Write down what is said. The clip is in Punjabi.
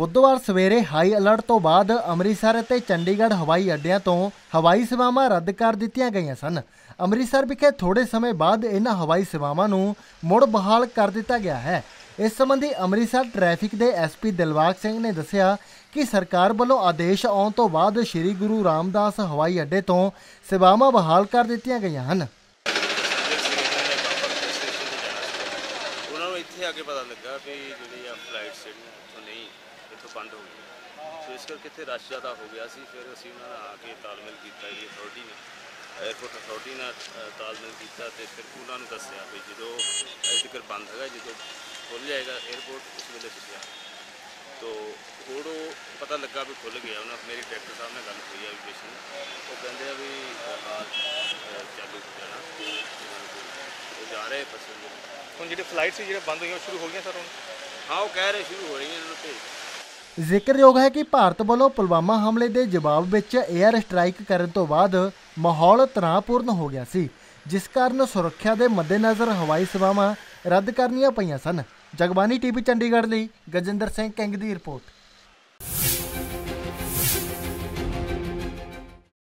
ਬੁੱਧਵਾਰ ਸਵੇਰੇ ਹਾਈ ਅਲਰਟ ਤੋਂ ਬਾਅਦ ਅੰਮ੍ਰਿਤਸਰ ਅਤੇ ਚੰਡੀਗੜ੍ਹ ਹਵਾਈ ਅੱਡਿਆਂ ਤੋਂ ਹਵਾਈ ਸੇਵਾਵਾਂ ਰੱਦ ਕਰ ਦਿੱਤੀਆਂ ਗਈਆਂ ਸਨ। ਅੰਮ੍ਰਿਤਸਰ ਵਿਖੇ ਥੋੜੇ ਸਮੇਂ ਬਾਅਦ ਇਹਨਾਂ ਹਵਾਈ ਸੇਵਾਵਾਂ ਨੂੰ ਮੁੜ ਬਹਾਲ ਕਰ ਦਿੱਤਾ ਗਿਆ ਹੈ। ਇਸ ਸੰਬੰਧੀ ਅੰਮ੍ਰਿਤਸਰ ਟ੍ਰੈਫਿਕ ਦੇ ਐਸਪੀ ਦਿਲਬਾਗ ਸਿੰਘ ਨੇ ਦੱਸਿਆ ਕਿ ਸਰਕਾਰ ਵੱਲੋਂ ਆਦੇਸ਼ ਆਉਣ ਤੋਂ ਬਾਅਦ ਸ੍ਰੀ ਗੁਰੂ ਰਾਮਦਾਸ ਹਵਾਈ ਅੱਡੇ ਤੋਂ ਸੇਵਾਵਾਂ ਬਹਾਲ ਕਰ ਦਿੱਤੀਆਂ ਗਈਆਂ ਹਨ। ਉਹਨਾਂ ਨੂੰ ਇੱਥੇ ਆ ਕੇ ਪਤਾ ਲੱਗਾ ਵੀ ਜਿਹੜੀ ਆ ਫਲਾਈਟ ਜਿਹੜੀਆਂ ਨਹੀਂ। ਬੰਦ ਹੋ ਗਈ। ਸੋ ਇਸ ਕਰਕੇ ਇੱਥੇ ਰਸ਼ ਜ਼ਿਆਦਾ ਹੋ ਗਿਆ ਸੀ। ਫਿਰ ਅਸੀਂ ਉਹਨਾਂ ਨਾਲ ਆ ਕੇ ਤਾਲਮੇਲ ਕੀਤਾ ਜੀ ਅਥਾਰਟੀ ਨਾਲ 에어ਪੋਰਟ ਅਥਾਰਟੀ ਨਾਲ ਤਾਲਮੇਲ ਕੀਤਾ ਤੇ ਫਿਰ ਉਹਨਾਂ ਨੂੰ ਦੱਸਿਆ ਵੀ ਜਦੋਂ ਅਜੇ ਤੱਕ ਬੰਦ ਹੈਗਾ ਜਦੋਂ ਖੁੱਲ ਜਾਏਗਾ 에어ਪੋਰਟ ਉਸ ਵੇਲੇ ਤੁਸੀਂ ਆ ਤੋ ਹੋੜੋ ਪਤਾ ਲੱਗਾ ਵੀ ਖੁੱਲ ਗਿਆ। ਉਹਨਾਂ ਮੇਰੀ ਡਾਇਰੈਕਟਰ ਸਾਹਿਬ ਨਾਲ ਗੱਲ ਹੋਈ ਵੀ ਐਜੂਕੇਸ਼ਨ ਉਹ ਕਹਿੰਦੇ ਆ ਵੀ ਹਾਲ ਚਾਲੂ ਹੋ ਜਾਣਾ। ਉਹ ਜਾ ਰਹੇ ਪਸੰਦ ਹੁਣ ਜਿਹੜੇ ਫਲਾਈਟ ਸੀ ਜਿਹੜੇ ਬੰਦ ਹੋਈਆਂ ਸ਼ੁਰੂ ਹੋ ਗਈਆਂ ਸਰ ਹੁਣ? ਹਾਂ ਉਹ ਕਹਿ ਰਹੇ ਸ਼ੁਰੂ ਹੋ ਰਹੀਆਂ ਇਹਨਾਂ ਨੂੰ ਭੇਜ। ਜ਼ਿਕਰਯੋਗ ਹੈ ਕਿ ਭਾਰਤ ਵੱਲੋਂ ਪੁਲਵਾਮਾ ਹਮਲੇ ਦੇ ਜਵਾਬ ਵਿੱਚ 에ਅਰ ਸਟ੍ਰਾਈਕ ਕਰਨ ਤੋਂ ਬਾਅਦ ਮਾਹੌਲ ਤਣਾਅਪੂਰਨ ਹੋ ਗਿਆ ਸੀ, ਜਿਸ ਕਾਰਨ ਸੁਰੱਖਿਆ ਦੇ ਮੱਦੇਨਜ਼ਰ ਹਵਾਈ ਸੇਵਾਵਾਂ ਰੱਦ ਕਰਨੀਆਂ ਪਈਆਂ ਸਨ। ਜਗਬਾਨੀ ਟੀਵੀ ਚੰਡੀਗੜ੍ਹ ਲਈ ਗਜਿੰਦਰ ਸਿੰਘ ਕੰਗ ਦੀ ਰਿਪੋਰਟ।